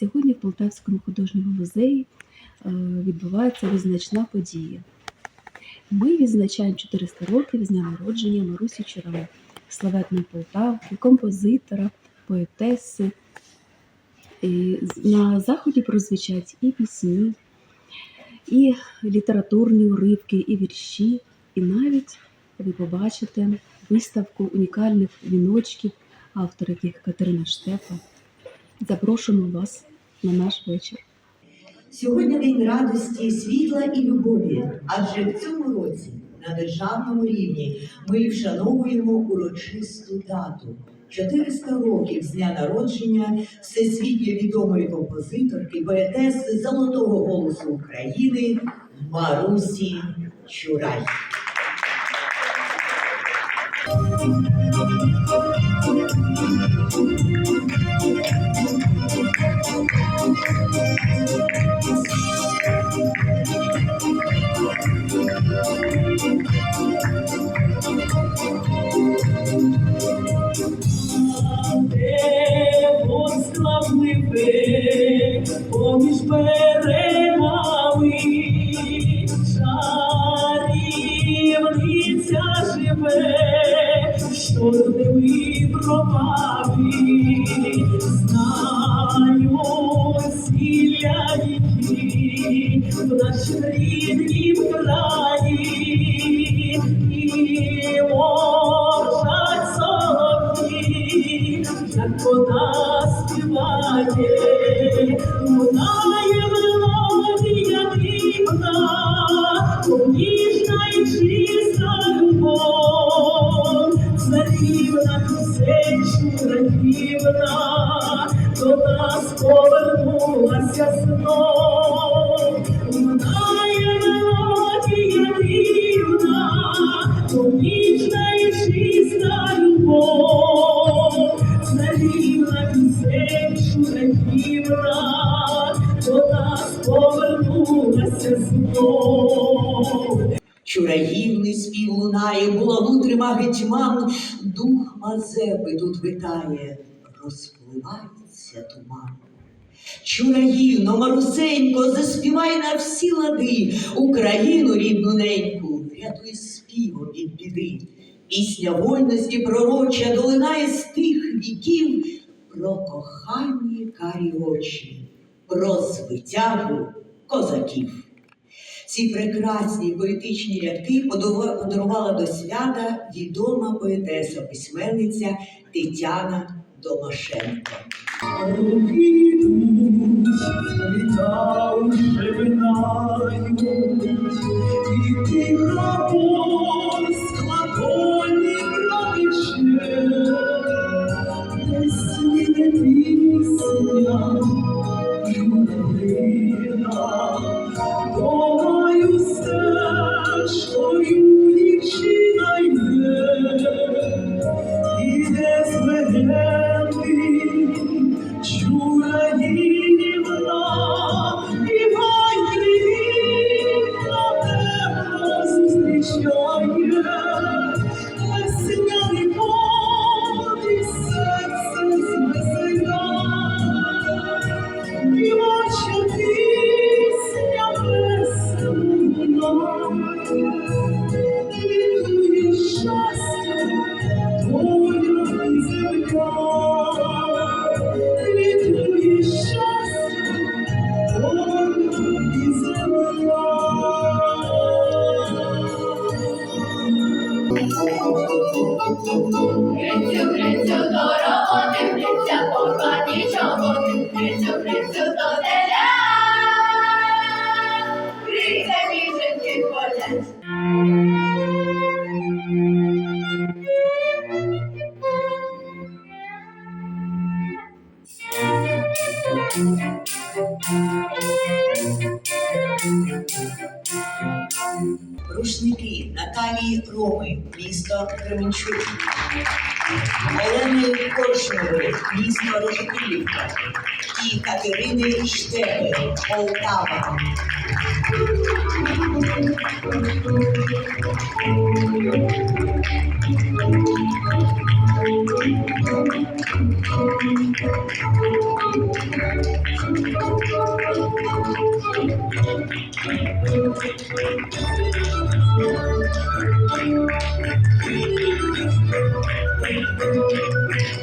Сьогодні в Полтавському художньому музеї е, відбувається визначна подія. Ми відзначаємо 400 років з дня народження Марусі Чорновол, славетної Полтавки, композитора, поетеси. І на заході прозвучать і пісні, і літературні уривки, і вірші, і навіть ви побачите виставку унікальних віночків, автор яких Катерина Штефа. Запрошуємо вас на наш вечір. Сьогодні день радості, світла і любові, адже в цьому році на державному рівні ми вшановуємо урочисту дату 400 років з дня народження всесвітньо відомої композиторки, поетеси Золотого голосу України Марусі Чурай. Небо живе, що родили пропави, знаю сіля віки в нашім ріднім краї, і мовчать солов'ї, як вона співає, чураївна, до нас повернулася знов, лунає мелодія дивна, ніжна і чиста любов, царівна пісень чураївна, до нас повернулася знов. Чураївний спів лунає, булаву трима гетьман, дух Мазепи тут витає, розпливається туман. Чураївно, Марусенько, заспівай на всі лади Україну рідну неньку, рятуй співом від біди. Пісня вольності пророча долинає з тих віків про кохані карі очі, про звитягу козаків. Ці прекрасні поетичні рядки подарувала до свята відома поетеса, письменниця Тетяна Домашенко. Літа уже минають, і Грицю, грицю, до роботи, гриця, порвані чоботи, грицю, грицю, до теля. Гриця, ніженьки ходять. Рушники Наталії Роми, місто Кременчук. Олени Коршунової, місто e Caterine Sterne, Poltava. Thank